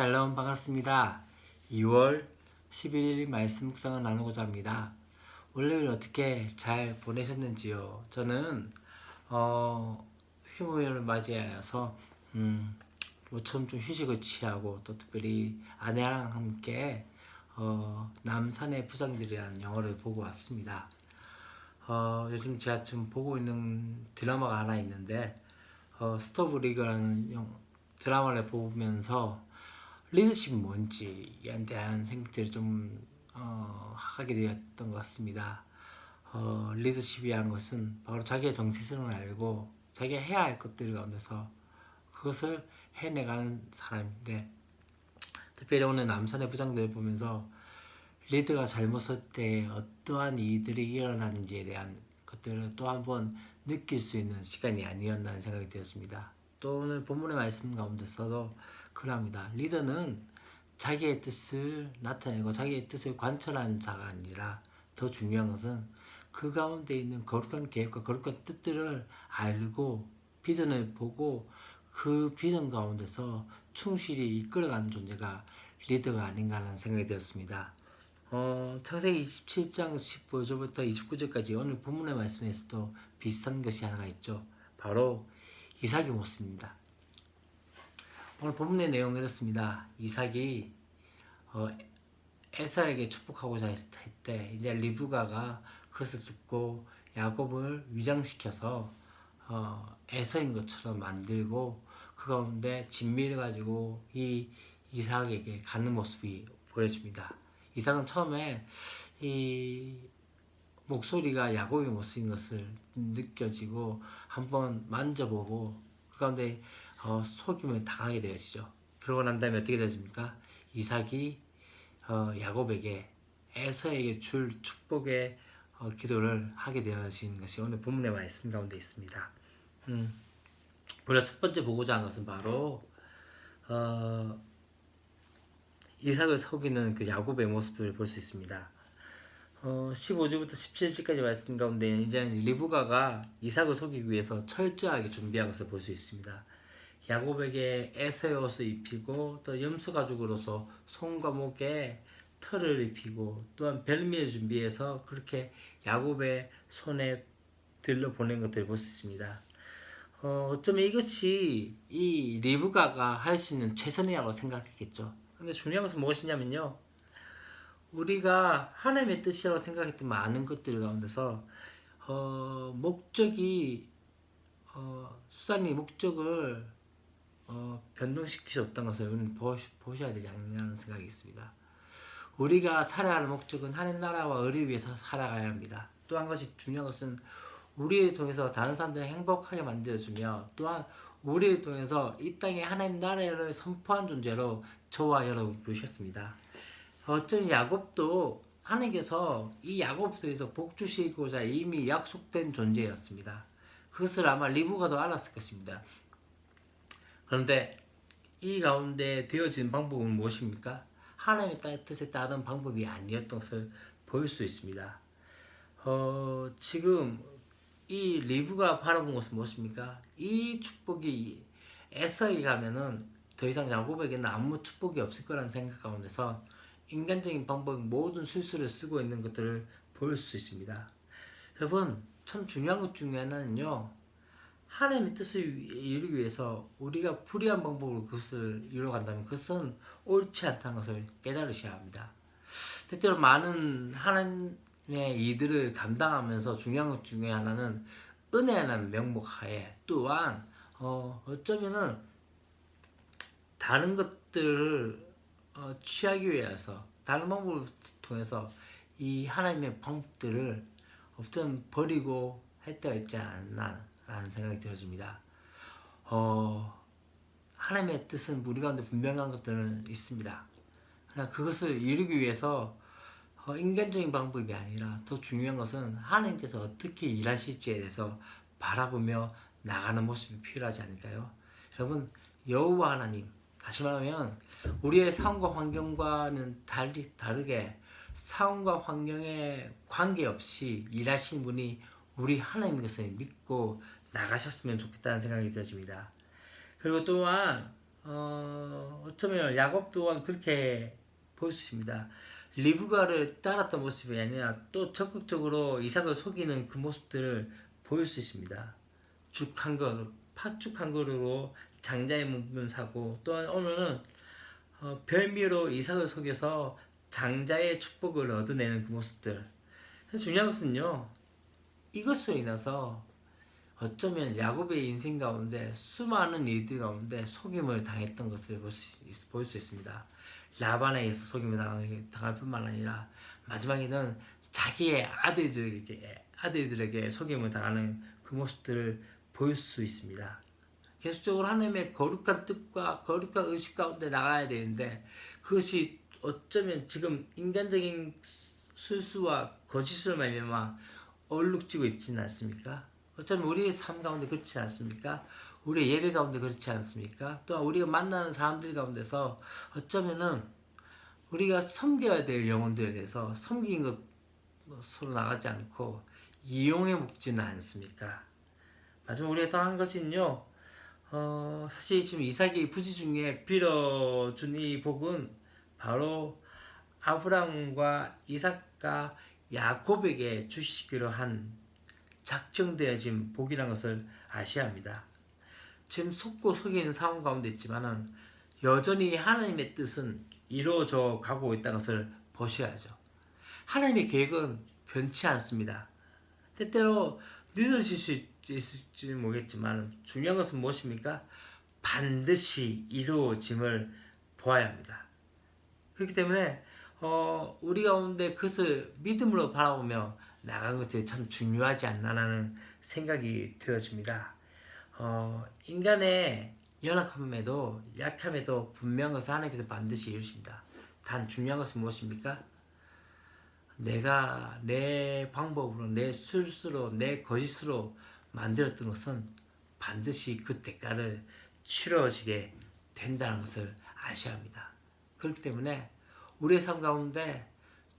샬롬 반갑습니다. 2월 11일 말씀 묵상을 나누고자 합니다. 월요일 어떻게 잘 보내셨는지요? 저는 어, 휴무일을 맞이하여서 음, 모처럼 좀 휴식을 취하고 또 특별히 아내랑 함께 어, 남산의 부장들이라는 영화를 보고 왔습니다. 어, 요즘 제가 지금 보고 있는 드라마가 하나 있는데 어, 스토브 리그라는 영- 드라마를 보면서 리더십이 뭔지에 대한 생각들을 좀 어, 하게 되었던 것 같습니다. 어, 리더십이란 것은 바로 자기의 정체성을 알고 자기가 해야 할 것들 가운데서 그것을 해내가는 사람인데 특별히 오늘 남산의 부장들을 보면서 리드가 잘못할 때 어떠한 일들이 일어나는지에 대한 것들을 또 한번 느낄 수 있는 시간이 아니었나 하는 생각이 되었습니다. 또 오늘 본문의 말씀 가운데서도 그럽니다. 리더는 자기의 뜻을 나타내고 자기의 뜻을 관철하는 자가 아니라 더 중요한 것은 그 가운데 있는 거룩한 계획과 거룩한 뜻들을 알고 비전을 보고 그 비전 가운데서 충실히 이끌어가는 존재가 리더가 아닌가 하는 생각이 되었습니다. 어, 창세기 27장 15절부터 29절까지 오늘 본문의 말씀에서도 비슷한 것이 하나가 있죠. 바로 이삭의 모습입니다. 오늘 본문의 내용은 이렇습니다. 이삭이 어, 에사에게 축복하고자 했을 때 이제 리브가가 그것을 듣고 야곱을 위장시켜서 어, 에서인 것처럼 만들고 그 가운데 진미를 가지고 이 이삭에게 가는 모습이 보여집니다. 이삭은 처음에 이 목소리가 야곱의 모습인 것을 느껴지고 한번 만져보고 그 가운데 어, 속임을 당하게 되어지죠. 그러고 난 다음에 어떻게 되십니까? 이삭이 어, 야곱에게 에서에게 줄 축복의 어, 기도를 하게 되어진 것이 오늘 본문의 말씀 가운데 있습니다. 음, 우리가 첫 번째 보고자 하는 것은 바로 어, 이삭을 속이는 그 야곱의 모습을 볼 수 있습니다. 어, 15절부터 17절까지 말씀 가운데 이제 리브가가 이삭을 속이기 위해서 철저하게 준비한 것을 볼 수 있습니다. 야곱에게 에서의 옷을 입히고 또 염소 가죽으로서 손과 목에 털을 입히고 또한 별미를 준비해서 그렇게 야곱의 손에 들러 보낸 것들을 볼 수 있습니다. 어, 어쩌면 이것이 이 리브가가 할 수 있는 최선이라고 생각했겠죠. 근데 중요한 것은 무엇이냐면요. 우리가 하나님의 뜻이라고 생각했던 많은 것들 가운데서 어, 목적이 어, 수단이 목적을 어, 변동시킬 수 없다는 것을 보시, 보셔야 되지 않냐는 생각이 있습니다. 우리가 살아야 할 목적은 하나님 나라와 의를 위해서 살아가야 합니다. 또한 가지 중요한 것은 우리를 통해서 다른 사람들을 행복하게 만들어주며 또한 우리를 통해서 이 땅에 하나님 나라를 선포한 존재로 저와 여러분 부르셨습니다. 어쩌면 야곱도 하나님께서 이 야곱에서 복 주시고자 이미 약속된 존재였습니다. 그것을 아마 리브가도 알았을 것입니다. 그런데 이 가운데 되어진 방법은 무엇입니까? 하나님의 따- 뜻에 따른 방법이 아니었던 것을 볼수 있습니다. 어, 지금 이 리브가 바라본 것은 무엇입니까? 이 축복이 에서에 가면은 더 이상 야곱에게는 아무 축복이 없을 거라는 생각 가운데서 인간적인 방법 모든 술수를 쓰고 있는 것들을 볼 수 있습니다. 여러분 참 중요한 것 중에 하나는요. 하나님의 뜻을 이루기 위해서 우리가 불의한 방법으로 그것을 이루어간다면 그것은 옳지 않다는 것을 깨달으셔야 합니다. 때때로 많은 하나님의 일들을 감당하면서 중요한 것 중에 하나는 은혜라는 명목하에 또한 어, 어쩌면은 다른 것들을 어, 취하기 위해서 다른 방법을 통해서 이 하나님의 방법들을 어떤 버리고 할 때가 있지 않나라는 생각이 들어집니다. 어, 하나님의 뜻은 우리 가운데 분명한 것들은 있습니다. 그러나 그것을 이루기 위해서 어, 인간적인 방법이 아니라 더 중요한 것은 하나님께서 어떻게 일하실지에 대해서 바라보며 나가는 모습이 필요하지 않을까요? 여러분 여호와 하나님 다시 말하면 우리의 상황과 환경과는 달리 다르게 상황과 환경에 관계없이 일하신 분이 우리 하나님 것을 믿고 나가셨으면 좋겠다는 생각이 들어집니다. 그리고 또한 어, 어쩌면 야곱 또한 그렇게 볼 수 있습니다. 리브가를 따랐던 모습이 아니라 또 적극적으로 이삭을 속이는 그 모습들을 보일 수 있습니다. 죽한 거, 팥죽한 거로 장자의 몸을 사고 또한 오늘은 어, 별미로 이삭을 속여서 장자의 축복을 얻어내는 그 모습들. 중요한 것은요. 이것으로 인해서 어쩌면 야곱의 인생 가운데 수많은 일들 가운데 속임을 당했던 것을 볼 수, 있습니다. 라반에게서 속임을 당할 뿐만 아니라 마지막에는 자기의 아들들에게 아들들에게 속임을 당하는 그 모습들을 볼 수 있습니다. 계속적으로 하나님의 거룩한 뜻과 거룩한 의식 가운데 나가야 되는데 그것이 어쩌면 지금 인간적인 술수와 거짓으로 말미암아 얼룩지고 있지는 않습니까? 어쩌면 우리의 삶 가운데 그렇지 않습니까? 우리의 예배 가운데 그렇지 않습니까? 또한 우리가 만나는 사람들 가운데서 어쩌면은 우리가 섬겨야 될 영혼들에 대해서 섬긴 것 서로 나가지 않고 이용해 먹지는 않습니까? 마지막 우리가 또한 것은요. 어, 사실 지금 이삭이 부지 중에 빌어준 이 복은 바로 아브라함과 이삭과 야곱에게 주시기로 한 작정되어진 복이란 것을 아셔야 합니다. 지금 속고 속이는 상황 가운데 있지만은 여전히 하나님의 뜻은 이루어져 가고 있다는 것을 보셔야죠. 하나님의 계획은 변치 않습니다. 때때로 늦어질 수 있- 있을지 모르겠지만 중요한 것은 무엇입니까? 반드시 이루어짐을 보아야 합니다. 그렇기 때문에 어, 우리 가운데 그것을 믿음으로 바라보며 나간 것들이 참 중요하지 않나라는 생각이 들어집니다. 어, 인간의 연약함에도 약함에도 분명한 것을 하나님께서 반드시 이루십니다. 단 중요한 것은 무엇입니까? 내가 내 방법으로 내 술수로 내 거짓으로 만들었던 것은 반드시 그 대가를 치러지게 된다는 것을 아셔야 합니다. 그렇기 때문에 우리의 삶 가운데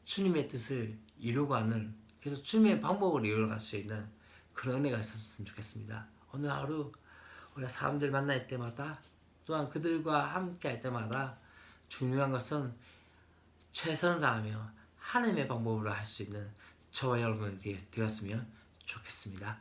주님의 뜻을 이루고 하는 그래서 주님의 방법을 이루어갈 수 있는 그런 은혜가 있었으면 좋겠습니다. 오늘 하루 우리가 사람들 만날 때마다 또한 그들과 함께 할 때마다 중요한 것은 최선을 다하며 하나님의 방법으로 할 수 있는 저와 여러분이 되었으면 좋겠습니다.